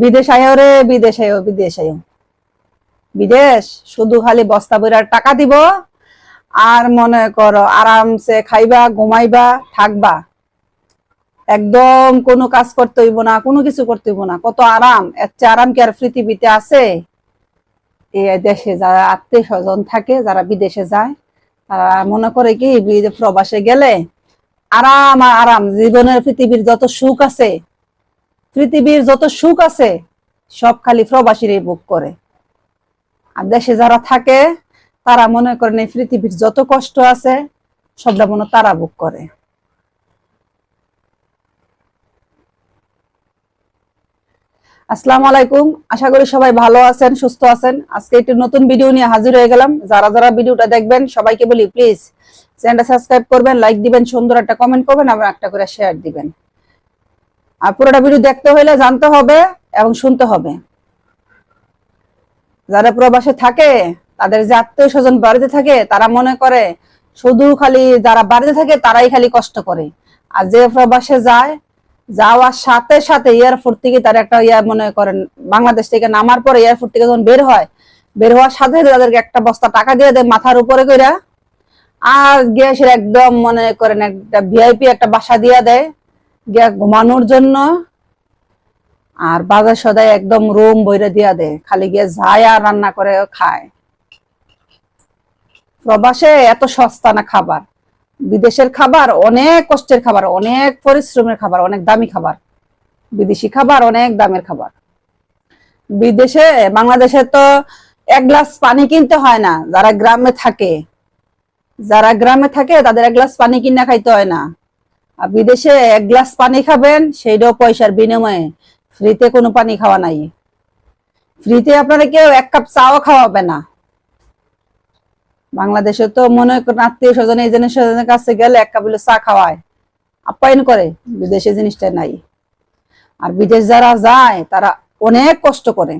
বিদেশ আয়ো রে বিদেশ আয়ো বিদেশ আয়ো বিদেশ শুধু খালি বস্তা বইরার টাকা দিব, আর মনে করো আরামসে খাইবা, ঘুমাইবা, থাকবা। একদম কোনো কাজ করতে হইব না, কোনো কিছু করতে হইব না। কত আরাম চেয়ে আরাম কি আর পৃথিবীতে আছে? এ দেশে যারা আত্মীয় স্বজন থাকে, যারা বিদেশে যায়, তারা মনে করে কি প্রবাসে গেলে আরাম আর আরাম, জীবনের পৃথিবীর যত সুখ আছে পৃথিবীর যত সুখ আছে, সব খালি প্রবাসীরাই ভোগ করে। আর দেশে যারা থাকে, তারা মনে করেন এই পৃথিবীর যত কষ্ট আছে, সবটা মনে তারা ভোগ করে। আসসালামু আলাইকুম, আশা করি সবাই ভালো আছেন, সুস্থ আছেন। আজকে একটি নতুন ভিডিও নিয়ে হাজির হয়ে গেলাম। যারা যারা ভিডিওটা দেখবেন, সবাইকে বলি প্লিজ চ্যানেলটা সাবস্ক্রাইব করবেন লাইক দিবেন, সুন্দর একটা কমেন্ট করবেন এবং একটা করে শেয়ার দিবেন। আর পুরোটা ভিডিও দেখতে হলে জানতে হবে এবং শুনতে হবে। যারা প্রবাসে থাকে, তাদের যে আত্মীয় স্বজন বাড়িতে থাকে, তারা মনে করে শুধু খালি যারা বাড়িতে থাকে, তারাই খালি কষ্ট করে। আর যে প্রবাসে যায়, যাওয়ার সাথে সাথে এয়ারপোর্ট থেকে তার একটা ইয়া মনে করেন, বাংলাদেশ থেকে নামার পরে এয়ারপোর্ট থেকে যখন বের হয়, বের হওয়ার সাথে তাদেরকে একটা বস্তা টাকা দিয়ে দেয় মাথার উপরে কইরা, আর গিয়ে সে একদম মনে করেন একটা ভিআইপি একটা বাসা দিয়ে দেয়। ঘুমানোর জন্য আর বাজার সদাই একদম রুম বইরে দিয়া দেয় খালি গিয়ে যায় আর রান্না করে খায়। প্রবাসে এত সস্তা না খাবার। বিদেশের খাবার অনেক কষ্টের খাবার, অনেক পরিশ্রমের খাবার, অনেক দামি খাবার। বিদেশি খাবার অনেক দামের খাবার। বিদেশে, বাংলাদেশে তো এক গ্লাস পানি কিনতে হয় না। যারা গ্রামে থাকে, যারা গ্রামে থাকে তাদের এক গ্লাস পানি কিনা খাইতে হয় না। আর বিদেশে এক গ্লাস পানি খাবেন, সেইটাও পয়সার বিনিময়ে। ফ্রিতে কোনো পানি খাওয়া নাই। ফ্রিতে আপনারা কেউ এক কাপ চাও খাওয়াবে না। বাংলাদেশে তো মনে আত্মীয় স্বজন, এই জিনিস স্বজনের কাছে গেলে এক কাপ চা খাওয়ায়। আপ্যায়ন করে, বিদেশে জিনিসটা নাই। আর বিদেশ যারা যায়, তারা অনেক কষ্ট করে।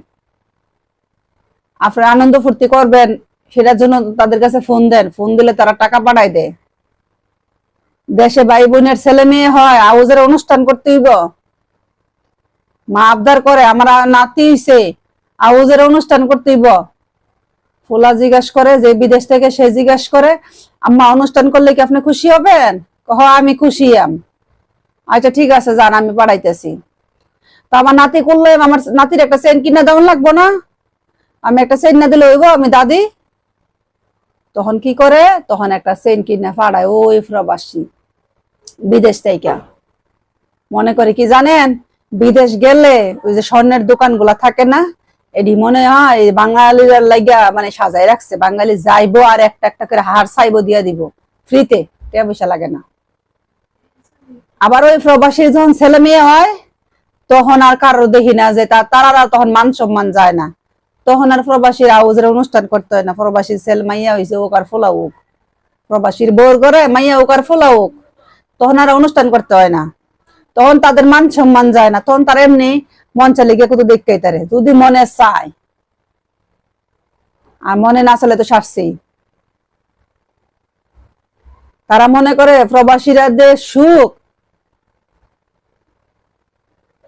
আপনারা আনন্দ ফুর্তি করবেন, সেটার জন্য তাদের কাছে ফোন দেন। ফোন দিলে তারা টাকা পাঠায় দেয়। দেশে ভাই বোনের ছেলে মেয়ে হয় আউজের অনুষ্ঠান করতে হইব। মা আবদার করে, আমার নাতি হইছে আউজের অনুষ্ঠান করতে হইব। ফুলা জিজ্ঞাস করে, যে বিদেশ থেকে সে জিজ্ঞাস করে, আম্মা, অনুষ্ঠান করলে কি আপনি খুশি হবেন? কহ, আমি খুশি আম। আচ্ছা ঠিক আছে, যান, আমি পাঠাইতেছি। তো আমার নাতি করলে, আমার নাতির একটা চেন কিনা দেওয়ান লাগবো না? আমি একটা চেন না দিলে হইব, আমি দাদি? তখন কি করে? তখন একটা চেন কিনা পাড়ায় ওই প্রবাসী। বিদেশ থেকে। মনে করে কি জানেন? বিদেশ গেলে ওই যে স্বর্ণের দোকানগুলা থাকে না, এডি মনে হয় বাঙালির লাগিয়া মানে সাজাই রাখছে। বাঙালি যাইবো আর একটা একটা করে হার চাইব, দিয়া দিব। ফ্রিতে টাকা পয়সা লাগে না। আবার ওই প্রবাসী যখন ছেলে মেয়ে হয়, তখন আর কারও দেখি না যে তারা তখন মান সম্মান যায় না। তখন আর প্রবাসীর আউজের অনুষ্ঠান করতে হয় না। প্রবাসীর ছেলে মাইয়া হয়েছে ওক আর ফোলা ওক প্রবাসীর বোর করে মাইয়া ওক আর ফোলা ওক তখন আর অনুষ্ঠান করতে হয় না। তখন তাদের মান সম্মান যায় না। তখন তারা এমনি মন চালে গিয়ে কত দেখতেই তারে যদি মনে চায়, আর মনে না চলে তো সারছেই। তারা মনে করে, প্রবাসীরা যে সুখ।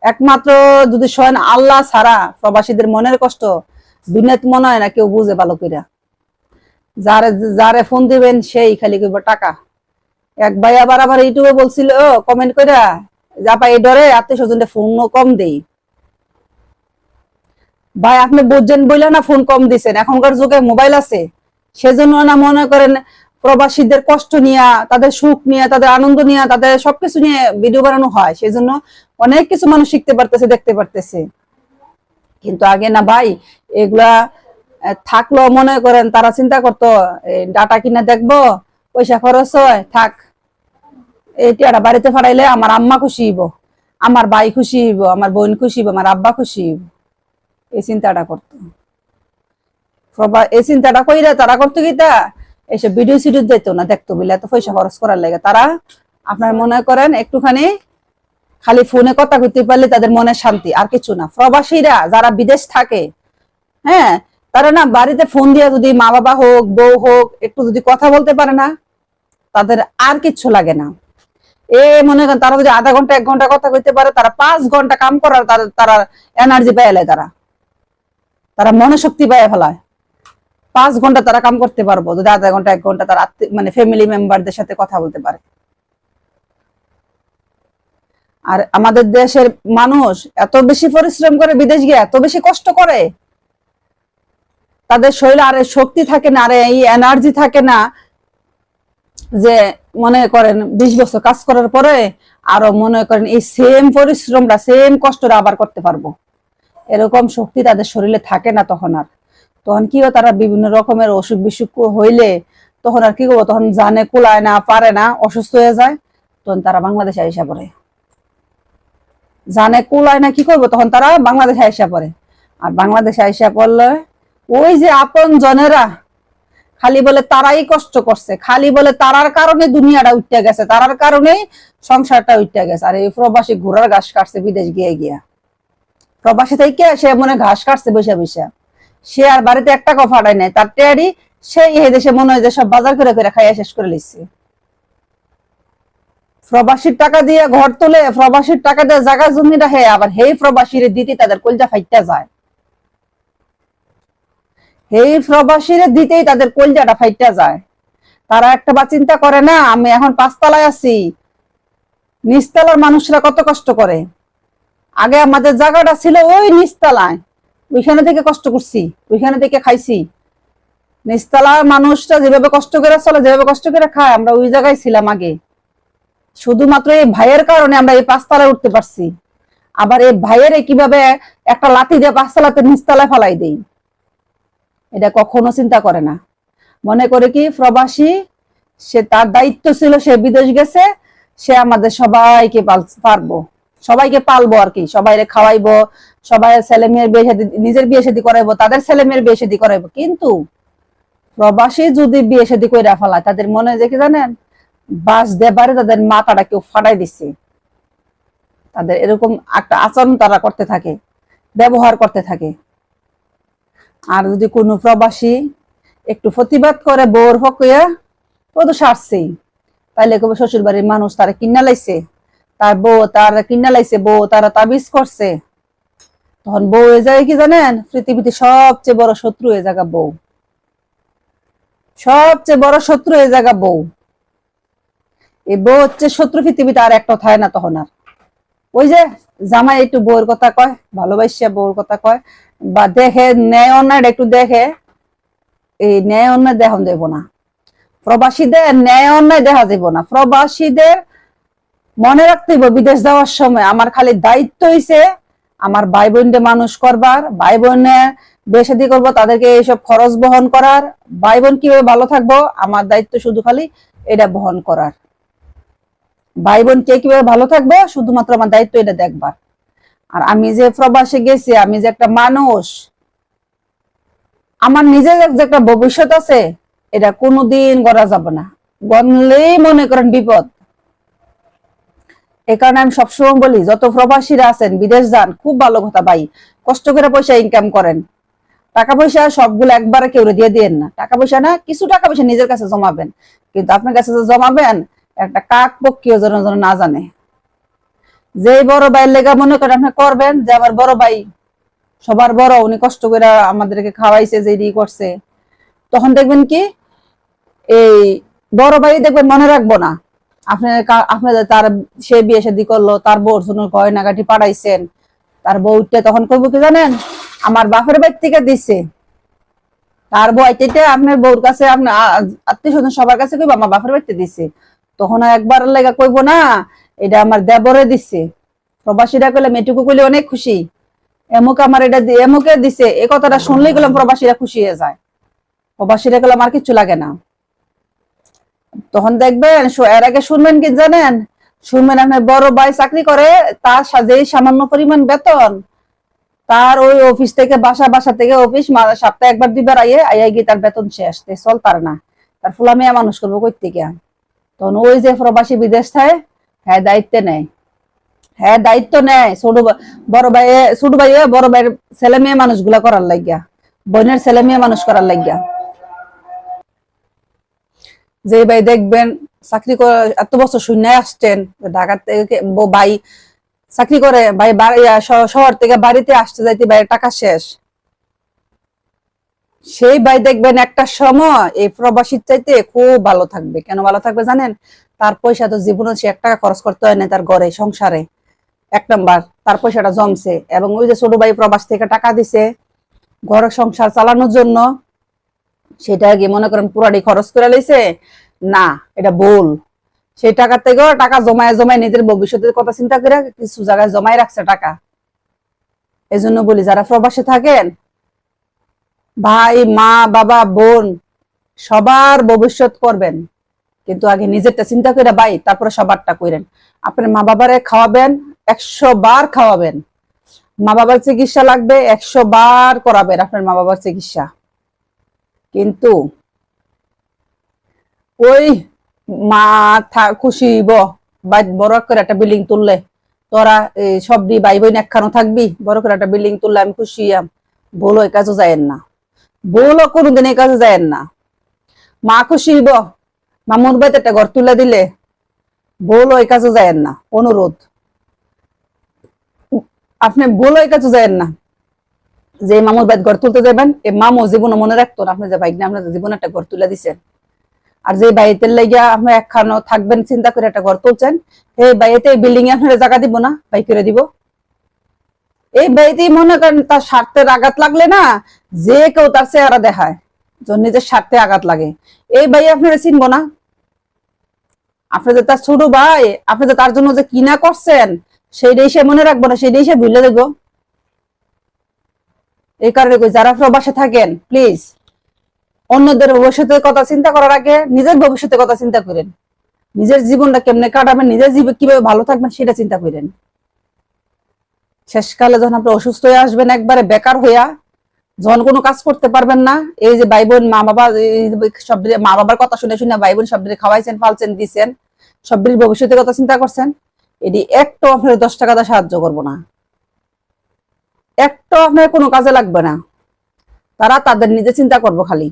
একমাত্র যদি স্বয়ং আল্লাহ ছাড়া প্রবাসীদের মনের কষ্ট, দুনিয়াত মনে হয় না কেউ বুঝে ভালো কইরা। যারে যারে ফোন দিবেন, সেই খালি কইব, টাকা। এক ভাই আবার আবার ইউটিউবে বলছিল কমেন্ট কইরা, যা এই ডরে আত্মীয় স্বজনদের ফোন কম দেই। ভাই, আপনি বুঝছেন বইলে না ফোন কম দিছেন? এখনকার যুগে মোবাইল আছে। সেজন্য না মনে করেন প্রবাসীদের কষ্ট নিয়ে, তাদের সুখ নিয়ে, তাদের আনন্দ নিয়ে, তাদের সবকিছু নিয়ে ভিডিও বানানো হয়। সেজন্য অনেক কিছু মানুষ শিখতে পারতেছে, দেখতে পারতেছে। কিন্তু আগে না ভাই, এগুলা থাকল মনে করেন তারা চিন্তা করতো ডাটা কিনা দেখব পয়সা খরচ হয়, থাক। টিয়াটা বাড়িতে ফাড়াইলে আমার আম্মা খুশি হইব, আমার ভাই খুশি হইব, আমার বোন খুশি হইব, আমার আব্বা খুশি হইব। এই চিন্তাটা করতো। এই চিন্তাটা কইরা তারা করতো কি তা? এসব ভিডিও সিডিও দিত না, দেখতো বলে এত পয়সা খরচ করার লাগে। তারা আপনার মনে করেন একটুখানি খালি ফোনে কথা কইতে পারলে তাদের মনে শান্তি, আর কিছু না। প্রবাসীরা যারা বিদেশ থাকে হ্যাঁ তারা না বাড়িতে ফোন দিয়ে যদি মা বাবা হোক, বউ হোক, একটু যদি কথা বলতে পারে না তাদের আর কিচ্ছু লাগে না। এ মনে করেন তারা যদি আধা ঘণ্টা, এক ঘণ্টা কথা কইতে পারে, তারা পাঁচ ঘণ্টা কাম করার তারা তারা এনার্জি পেয়ে তারা। তারা মনে শক্তি পেয়ে ফেলায়। পাঁচ ঘণ্টা তারা কাম করতে পারব, যদি আধা ঘণ্টা, এক ঘণ্টা তারা মানে ফ্যামিলি মেম্বারদের সাথে কথা বলতে পারে। আর আমাদের দেশের মানুষ এত বেশি পরিশ্রম করে বিদেশ গিয়ে এত বেশি কষ্ট করে। তাদের শরীরে আরে শক্তি থাকে না, আরে এই এনার্জি থাকে না যে মনে করেন বিশ বছর কাজ করার পরে আরও মনে করেন এই সেম পরিশ্রমটা সেম কষ্টটা আবার করতে পারব। এরকম শক্তি তাদের শরীরে থাকে না তখন আর। তখন কি তারা বিভিন্ন রকমের অসুখ বিসুখ হইলে তখন আর কি করব, তখন জানে, কুলায় না, পারে না, অসুস্থ হয়ে যায়, তখন তারা বাংলাদেশে আইসা পড়ে। জানে, কুলায় না, কি করব, তখন তারা বাংলাদেশে আইসা পড়ে। আর বাংলাদেশে আইসা পড়লে ওই যে আপন জনেরা খালি বলে তারাই কষ্ট করছে, খালি বলে তারার কারণে দুনিয়াটা উঠতে গেছে, তারার কারণেই সংসারটা উঠতে গেছে। আর এই প্রবাসী ঘোড়ার ঘাস কাটছে বিদেশ গিয়ে গিয়া। প্রবাসী থেকে সে মনে ঘাস কাটছে বসে বসে। সে আর বাড়িতে একটা টাকা ফাটায় নাই, তার টেয়ারি সে এই দেশে মনে হয় যে সব বাজার করে করে খাইয়া শেষ করে লিখছে প্রবাসীর টাকা দিয়ে ঘর তুলে, প্রবাসীর টাকা দিয়ে জায়গা জমি রাখে আবার হেই প্রবাসীর দিতে তাদের কলজা ফাইটা যায়। এই প্রবাসীরা দিতেই তাদের কলজাটা ফাইটা যায়। তারা একটা বা চিন্তা করে, না, আমি এখন পাঁচতলায় আছি। নিচতলার মানুষরা কত কষ্ট করে। আগে আমাদের জায়গাটা ছিল ওই নিচতলায়। ওইখানে থেকে কষ্ট করছি, ওইখানে থেকে খাইছি। নিচতলার মানুষটা যেভাবে কষ্ট করে চলে, যেভাবে কষ্ট করে খায়, আমরা ওই জায়গায় ছিলাম আগে। শুধুমাত্র এই ভাইয়ের কারণে আমরা এই পাঁচতলায় উঠতে পারছি। আবার এই ভাইয়ের কীভাবে একটা লাঠি দিয়ে পাঁচতলাতে নিচতলায় ফেলাই দেই? এটা কখনো চিন্তা করে না। মনে করে কি, প্রবাসী, সে তার দায়িত্ব ছিল, সে বিদেশ গেছে, সে আমাদের সবাইকে পারব। সবাইকে পালবো আর কি। সবাই খাওয়াইবো, সবাই ছেলে মেয়ের বিয়ে নিজের বিয়ে শাদী করাইবো, তাদের ছেলে মেয়ের বিয়ে শাদী করাইবো। কিন্তু প্রবাসী যদি বিয়ে শাদী করে ফেলায়, তাদের মনে যে কি জানেন, বাস দেবারে তাদের মাথাটা কেউ ফাটাই দিচ্ছে তাদের এরকম একটা আচরণ তারা করতে থাকে, ব্যবহার করতে থাকে। আর যদি কোনো প্রবাসী একটু প্রতিবাদ করে বউর পক্ষে ও তো সারছেই। তাইলে কবে শ্বশুর বাড়ির মানুষ তারা কিনা লাইছে। তার বউ তার কিনা লাইছে, বউ তারা তাবিজ করছে। তখন বউ এ যায় কি জানেন? পৃথিবীতে সবচেয়ে বড় শত্রু এ জায়গা বউ। সবচেয়ে বড় শত্রু এ জায়গা বউ। এই বউ হচ্ছে শত্রু পৃথিবীতে আর একটা থাকে না তখন আর। ওই যে জামাই একটু বউর কথা কয়, ভালোবাসিয়া বউর কথা কয়, বা দেখে ন্যায় অন্যায় একটু দেখে, এই ন্যায় অন্যায় দেখন দেব না। প্রবাসীদের ন্যায় অন্যায় দেখা যাব না। প্রবাসীদের মনে রাখতে হইব, বিদেশ যাওয়ার সময় আমার খালি দায়িত্ব হইছে আমার ভাই বোনদের মানুষ করবার ভাই বোনের বেসাদি করব, তাদেরকে এইসব খরচ বহন করার ভাই বোন কীভাবে ভালো থাকব, আমার দায়িত্ব শুধু খালি এটা বহন করার। ভাই বোন, কে কীভাবে ভালো থাকব? শুধুমাত্র আমার দায়িত্ব এটা দেখবার। আর আমি যে প্রবাসে গেছি, আমি যে একটা মানুষ, আমার নিজের যে একটা ভবিষ্যৎ আছে, এটা কোনোদিন গড়া যাবে না। গনলেই মনে করেন বিপদ। এ কারণে আমি সবসময় বলি, যত প্রবাসীরা আছেন, বিদেশ যান, খুব ভালো কথা ভাই। কষ্ট করে পয়সা ইনকাম করেন। টাকা পয়সা সবগুলো একবারে কেউ দিয়ে দিয়েন না। টাকা পয়সা না, কিছু টাকা পয়সা নিজের কাছে জমাবেন। কিন্তু আপনার কাছে জমাবেন একটা কাক পক্ষীয় যেন যেন না জানে। যে বড় ভাইয়ের লেগা মনে করেন আপনি করবেন, যে আমার বড় ভাই, সবার বড়, উনি কষ্ট করে আমাদেরকে খাওয়াইছে যে ই করছে। তখন দেখবেন কি, এই বড় ভাই দেখবেন মনে রাখব না। আপনি কা- তার সে বিয়ে শাদী করল, তার বউর জন্য গয়নাগাটি পাঠাইছেন তার বউটা তখন করব কি জানেন, আমার বাপের বাড়ি থেকে দিছে। তার বউ আইতে আপনার বউর কাছে, আপনার আত্মীয় স্বজন সবার কাছে কইব, আমার বাপের বাড়িতে দিছে। তখন একবার লেগা কইব না, এটা আমার দেবরে দিছে। প্রবাসীরা কইলে মেটুকু কইলে অনেক খুশি। এমুক আমার এটা এমুকে দিছে এই কথাটা শুনলেই গেলাম প্রবাসীরা খুশি হয়ে যায়। প্রবাসীরা গেলাম আর কিছু লাগে না। তখন দেখবেন এর আগে শুনবেন কি জানেন? শুনবেন আপনার বড় ভাই চাকরি করে, তার সা- যেই সামান্য পরিমাণ বেতন। তার ওই অফিস থেকে বাসা বাসা থেকে অফিস সপ্তাহে একবার দুইবার আইয়ে, আইয়া গিয়ে তার বেতন শেষ। চল তার না। তার ফুলা মেয়ে মানুষ করব কই থেকে তখন ওই যে প্রবাসী বিদেশ থাকে হ্যাঁ দায়িত্ব নেয়। হ্যাঁ দায়িত্ব নেয় ছোট বড় ভাই ছোট ভাই বড় ভাইয়ের ছেলে মেয়ে মানুষগুলা করার লাগিয়া, বোনের ছেলে মেয়ে মানুষ করার লাগিয়া। যে ভাই দেখবেন চাকরি করে এত বছর শূন্য আসছেন, ঢাকার থেকে ভাই চাকরি করে, ভাই শহর থেকে বাড়িতে আসতে যাইতে ভাই টাকা শেষ। সেই ভাই দেখবেন একটা সময় এই প্রবাসীর চাইতে খুব ভালো থাকবে। কেন ভালো থাকবে জানেন? তার পয়সা তো জীবনে সে এক টাকা খরচ করতে হয় না তার ঘরে, সংসারে। এক নাম্বার, তার পয়সাটা জমছে। এবং ওই যে ছোট ভাই প্রবাস থেকে টাকা দিছে ঘর সংসার চালানোর জন্য, সেটা আগে মনে করেন পুরাটি খরচ করে লইছে? না, এটা ভুল। সেই টাকা থেকেও টাকা জমায় জমায় নিজের ভবিষ্যতের কথা চিন্তা করে কিছু জায়গায় জমায় রাখছে টাকা। এই জন্য বলি, যারা প্রবাসে থাকেন ভাই, মা, বাবা, বোন, সবার ভবিষ্যৎ করবেন। কিন্তু আগে নিজেরটা চিন্তা করে ভাই, তারপরে সবারটা করেন আপনার মা বাবারে খাওয়াবেন, একশো বার খাওয়াবেন। মা বাবার চিকিৎসা লাগবে, একশো বার করাবেন আপনার মা বাবার চিকিৎসা। কিন্তু ওই মা খুশি বা বড় করে একটা বিল্ডিং তুললে। তোরা সব ভাই বোন একখানো থাকবি, বড় করে একটা বিল্ডিং তুললে আমি খুশি বলো এই কাজও যায়েন না। বলো কোনোদিন এই কাজে যায়েন না। মা খুশি হইব মামুর বাড়িতে একটা ঘর তুলে দিলে বলো এই কাজে যায়েন না, অনুরোধ। আপনি বলো এই কাজে যায়েন না। যে মামুর বাড়িতে ঘর তুলতে যাবেন এই মামু জীবনে মনে রাখতো না, আপনি যে বাইক নিয়ে আপনার জীবনে একটা ঘর তুলে দিচ্ছেন আর যে বাড়িতে লাগিয়া আপনি একখানো থাকবেন, চিন্তা করে একটা ঘর তুলছেন, এই এই বিল্ডিং এ আপনার জায়গা দিব না, বাই করে দিব। এই বাড়িতেই মনে করেন তার স্বার্থের আঘাত লাগলে না, যে কেউ তার চেহারা দেখায় নিজের স্বার্থে আঘাত লাগে। এই ভাই আপনারা চিনবো না? আপনি যে তার ছোট ভাই, আপনি তার জন্য যে কিনা করছেন, সেইটাই সে মনে রাখব না, সেইটাই সে ভুলে দেখব এই কারণে যারা প্রবাসে থাকেন প্লিজ অন্যদের ভবিষ্যতের কথা চিন্তা করার আগে নিজের ভবিষ্যতের কথা চিন্তা করেন। নিজের জীবনটা কেমনে কাটাবেন, নিজের জীবন কীভাবে ভালো থাকবেন, সেটা চিন্তা করেন। শেষকালে যখন আপনি অসুস্থ হয়ে আসবেন একবারে বেকার হইয়া, যখন কোনো কাজ করতে পারবেন না, এই যে ভাই বোন, মা বাবা সব মা বাবার কথা শুনে শুনে ভাই বোন সব খাওয়াইছেন, ফালছেন, দিছেন, সব ভবিষ্যতের কথা চিন্তা করছেন, এটি একটাও আপনার দশ টাকা দিয়ে সাহায্য করব না। একটাও আপনার কোনো কাজে লাগবে না। তারা তাদের নিজে চিন্তা করব খালি।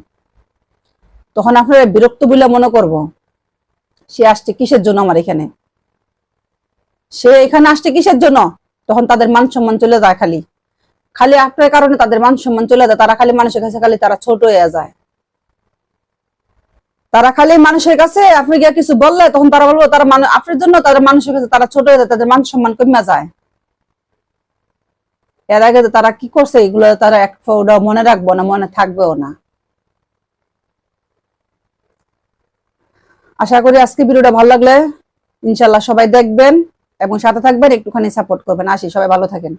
তখন আপনার বিরক্ত বলে মনে করব, সে আসছে কিসের জন্য আমার এখানে? সে এখানে আসছে কিসের জন্য? তখন তাদের মান সম্মান চলে যায় খালি। খালি আপনার কারণে তাদের মান সম্মান চলে যায়, তারা খালি মানুষের কাছে খালি তারা ছোট হয়ে যায়। তারা খালি মানুষের কাছে আপনি গিয়ে কিছু বললে তখন তারা বলব তারা আপনার জন্য তাদের মানুষের কাছে তারা ছোট হয়ে যায়, তাদের মান সম্মান কমে যায়। এর আগে তারা কি করছে, এগুলো তারা এক ফোঁটাও মনে রাখব না, মনে থাকবেও না। আশা করি আজকে ভিডিওটা ভালো লাগলে। ইনশাল্লাহ সবাই দেখবেন। এবং সাথে থাকবেন একটুখানি সাপোর্ট করবেন। আসি সবাই ভালো থাকেন।